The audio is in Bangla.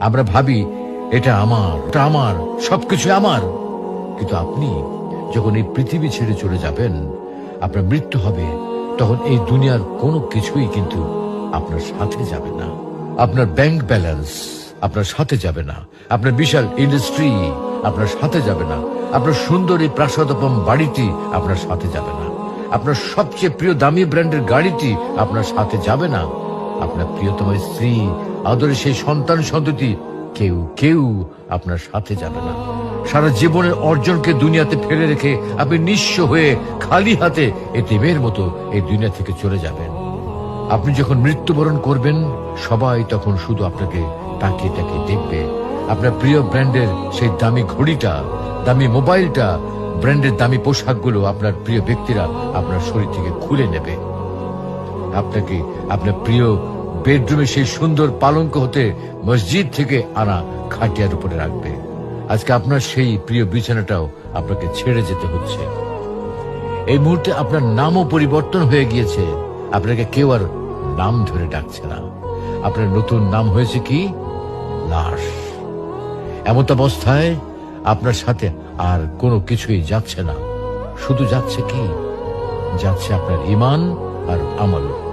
আমরা ভাবি, এটা আমার এটা আমার, সবকিছু আমার। কিন্তু আপনি যখন এই পৃথিবী ছেড়ে চলে যাবেন, আপনার মৃত্যু হবে, তখন এই দুনিয়ার কোনো কিছুই কিন্তু আপনার সাথে যাবে না। আপনার ব্যাংক ব্যালেন্স আপনার সাথে যাবে না। আপনার বিশাল ইন্ডাস্ট্রি আপনার সাথে যাবে না। আপনার সুন্দর এই প্রাসাদপম বাড়িটি আপনার সাথে যাবে না। আপনার সবচেয়ে প্রিয় দামি ব্র্যান্ডের গাড়িটি আপনার সাথে যাবে না। আপনার প্রিয়তম স্ত্রী আদরের সেই সন্তান সন্ততি কেউ কেউ আপনার সাথে যাবে না। সারা জীবনের অর্জনকে দুনিয়াতে ফেলে রেখে আপনি নিঃস্ব হয়ে খালি হাতে এতিমের মতো এই দুনিয়া থেকে চলে যাবেন। আপনি যখন মৃত্যুবরণ করবেন, সবাই তখন শুধু আপনাকে তাকিয়ে তাকিয়ে দেখবে। আপনার প্রিয় ব্র্যান্ডের সেই দামি ঘড়িটা, দামি মোবাইলটা, ব্র্যান্ডের দামি পোশাকগুলো আপনার প্রিয় ব্যক্তিরা আপনার শরীর থেকে খুলে নেবে। আপনাকে, আপনার প্রিয় বেডরুমে সেই সুন্দর পালঙ্ক হতে মসজিদ থেকে আনা খাটিয়ার উপরে রাখবে। আজকে আপনার সেই প্রিয় বিছানাটাও আপনাকে ছেড়ে যেতে হচ্ছে। এই মুহূর্তে আপনার নামও পরিবর্তন হয়ে গিয়েছে। আপনাকে কেউ আর নাম ধরে ডাকছে না। আপনার নতুন নাম হয়েছে কি? লাশ। এমত অবস্থায় আপনার সাথে আর কোনো কিছুই যাচ্ছে না। শুধু যাচ্ছে কি? যাচ্ছে আপনার ইমান আর আমল